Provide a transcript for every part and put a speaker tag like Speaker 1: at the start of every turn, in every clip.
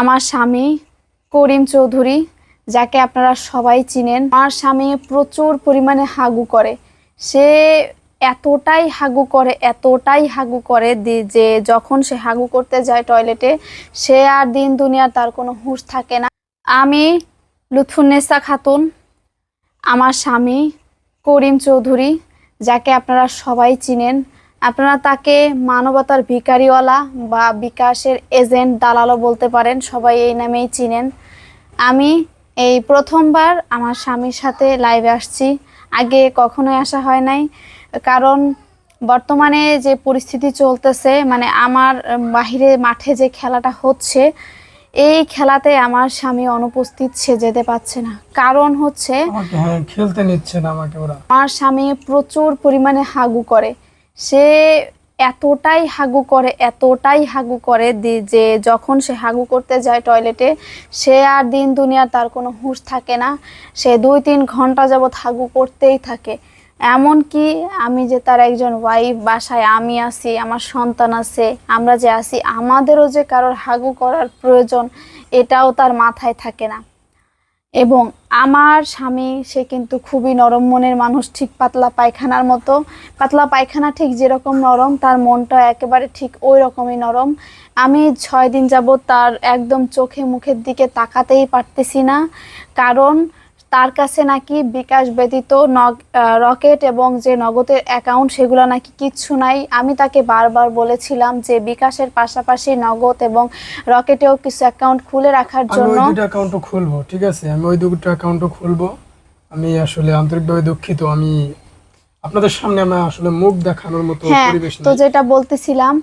Speaker 1: আমার স্বামী করিম চৌধুরী, যাকে আপনারা সবাই চিনেন, আমার স্বামী প্রচুর পরিমাণে হাগু করে। সে এতটাই হাগু করে, এতটাই হাগু করে যে যখন সে হাগু করতে যায় টয়লেটে, সে আর দিন দুনিয়ার তার কোনো হুঁশ থাকে না। আমি লুৎফুন্নেসা খাতুন, আমার স্বামী করিম চৌধুরী, যাকে আপনারা সবাই চিনেন আপনারা তাকে মানবতার ভিকারিওয়ালা বা বিকাশের এজেন্ট দালালও বলতে পারেন সবাই এই নামেই চিনেন। আমি এই প্রথমবার আমার স্বামীর সাথে লাইভে আসছি। আগে কখনোই আসা হয় নাই কারণ বর্তমানে যে পরিস্থিতি চলতেছে মানে আমার বাহিরে মাঠে যে খেলাটা হচ্ছে এই খেলাতে আমার স্বামী অনুপস্থিত সে যেতে পারছে না। কারণ হচ্ছে
Speaker 2: হ্যাঁ খেলতে নিচ্ছে না আমাকে ওরা।
Speaker 1: আমার স্বামী প্রচুর পরিমাণে হাগু করে। সে এতটাই হাগু করে, এতটাই হাগু করে যে যখন সে হাগু করতে যায় টয়লেটে সে আর দিন দুনিয়ার তার কোনো হুঁশ থাকে না। সে দুই তিন ঘণ্টা যাবৎ হাগু করতেই থাকে। এমন কি আমি যে তার একজন ওয়াইফ বাসায় আমি আছি, আমার সন্তান আছে, আমরা যে আছি, আমাদেরও যে কারোর হাগু করার প্রয়োজন, এটাও তার মাথায় থাকে না। এবং আমার স্বামী, সে কিন্তু খুবই নরম মনের মানুষ, ঠিক পাতলা পায়খানার মতো। পাতলা পায়খানা ঠিক যেরকম নরম, তার মনটা একেবারে ঠিক ওই রকমই নরম। আমি ছয় দিন যাব তার একদম চোখে মুখের দিকে তাকাতেই পারতেছি না। কারণ তার কাছে নাকি বিকাশ ব্যতীত রকেট এবং যে নগদের অ্যাকাউন্ট সেগুলো নাকি কিচ্ছু নাই। আমি তাকে বারবার বলেছিলাম যে বিকাশের পাশাপাশি নগদ এবং রকেটেও কিছু অ্যাকাউন্ট খুলে রাখার
Speaker 2: আমি
Speaker 1: জন্য।
Speaker 2: ওই দুটো অ্যাকাউন্টও খুলবো ঠিক আছে? আমি ওই দুটো অ্যাকাউন্টও খুলবো। আমি আসলে আন্তরিকভাবে দুঃখিত। আমি আপনাদের সামনে আমার আসলে মুখ দেখানোর মতো
Speaker 1: হ্যাঁ
Speaker 2: পরিবেশ
Speaker 1: তো যেটা বলতেছিলাম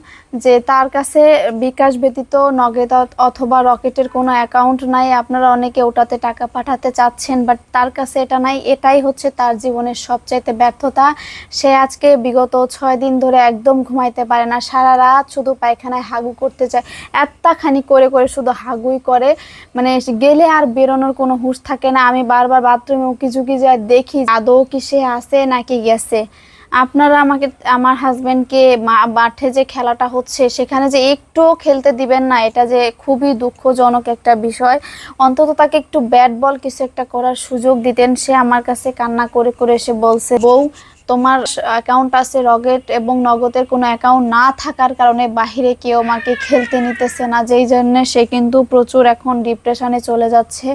Speaker 1: যে তার কাছে বিকাশ ব্যতীত নগদ অথবা রকেটের কোনো অ্যাকাউন্ট নাই। আপনারা অনেকে ওটাতে টাকা পাঠাতে চাচ্ছেন বাট তার কাছে এটা নাই। এটাই হচ্ছে তার জীবনের সবচাইতে ব্যর্থতা। সে আজকে বিগত ছয় দিন ধরে একদম ঘুমাইতে পারে না। সারা রাত শুধু পায়খানায় হাগু করতে চায়। এত্তাখানি করে করে শুধু হাগুই করে। মানে গেলে আর বেরোনোর কোনো হুঁশ থাকে না। আমি বারবার বাথরুমে উকি ঝুঁকি যায় দেখি আদৌ কি সে আছে নাকি গেছে। আপনারা আমাকে, আমার হাজবেন্ডকে মাঠে যে খেলাটা হচ্ছে, সেখানে যে একটুও খেলতে দিবেন না, এটা যে খুবই দুঃখজনক একটা বিষয়। অন্তত তাকে একটু ব্যাট বল কিছু একটা করার সুযোগ দিতেন। সে আমার কাছে কান্না করে করে এসে বলছে, বউ তোমার অ্যাকাউন্ট আছে রকেট এবং নগদের কোনো অ্যাকাউন্ট না থাকার কারণে বাহিরে কেউ আমাকে খেলতে নিতেছে না, যেই জন্য সে কিন্তু প্রচুর এখন ডিপ্রেশনে চলে যাচ্ছে।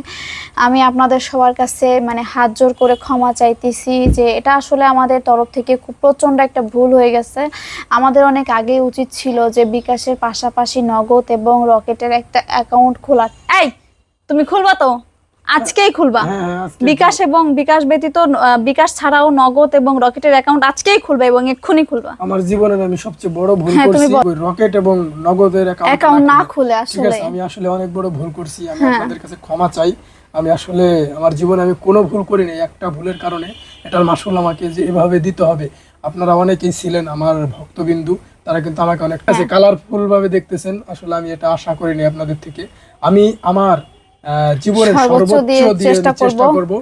Speaker 1: আমি আপনাদের সবার কাছে মানে হাত জোর করে ক্ষমা চাইতেছি যে এটা আসলে আমাদের তরফ থেকে খুব প্রচণ্ড একটা ভুল হয়ে গেছে। আমাদের অনেক আগে উচিত ছিল যে বিকাশের পাশাপাশি নগদ এবং রকেটের একটা অ্যাকাউন্ট খোলা। এই, তুমি খুলবা তো? আজকেই খুলবা।
Speaker 2: হ্যাঁ হ্যাঁ
Speaker 1: বিকাশ এবং বিকাশ ব্যতীত বিকাশ ছাড়াও নগদ এবং রকেটের অ্যাকাউন্ট আজকেই খুলবা এবং এক্ষুনি খুলবা।
Speaker 2: আমার জীবনের আমি সবচেয়ে বড় ভুল
Speaker 1: হ্যাঁ,
Speaker 2: করছি ওই রকেট এবং নগদের
Speaker 1: অ্যাকাউন্ট না খুলে আসলে।
Speaker 2: আমি আসলে অনেক বড় ভুল করছি আমি। আপনাদের কাছে ক্ষমা চাই। আমি আসলে আমার জীবনে আমি কোনো ভুল করিনি একটা ভুলের কারণে। এটার মাসুল আমাকে যে এভাবে দিতে হবে আপনারা অনেকেই ছিলেন আমার ভক্তবিন্দু তারা কিন্তু আমাকে অনেক কাছে। কালারফুল ভাবে দেখতেছেন আসলে আমি এটা আশা করিনি আপনাদের থেকে। আমি আমার জীবনের
Speaker 1: সর্বোচ্চ দিয়ে চেষ্টা করব।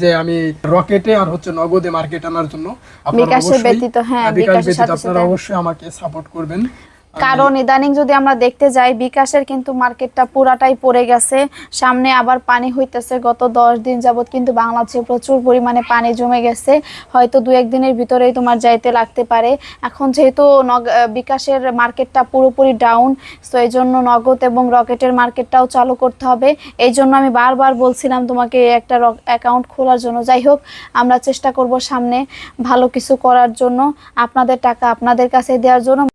Speaker 2: যে আমি রকেটে আর হচ্ছে নগদে মার্কেট আনার জন্য। আপনারা অবশ্যই
Speaker 1: ব্যতীত, হ্যাঁ,
Speaker 2: বিকাশ
Speaker 1: বিকাশের
Speaker 2: ব্যতীত
Speaker 1: সাথে
Speaker 2: আপনারা অবশ্যই আমাকে সাপোর্ট করবেন।
Speaker 1: কারণ ইদানিং যদি আমরা দেখতে যাই, বিকাশের কিন্তু মার্কেটটা পুরাটাই পড়ে গেছে। সামনে আবার পানি হইতেছে, গত দশ দিন যাবত কিন্তু বাংলাদেশে প্রচুর পরিমাণে পানি জমে গেছে। হয়তো দু একদিনের ভিতরেই তোমার যাইতে লাগতে পারে। এখন যেহেতু বিকাশের মার্কেটটা পুরোপুরি ডাউন তো এই জন্য নগদ এবং রকেটের মার্কেটটাও চালু করতে হবে। এই জন্য আমি বারবার বলছিলাম তোমাকে একটা অ্যাকাউন্ট খোলার জন্য। যাই হোক, আমরা চেষ্টা করব সামনে ভালো কিছু করার জন্য। আপনাদের টাকা আপনাদের কাছে দেওয়ার জন্য।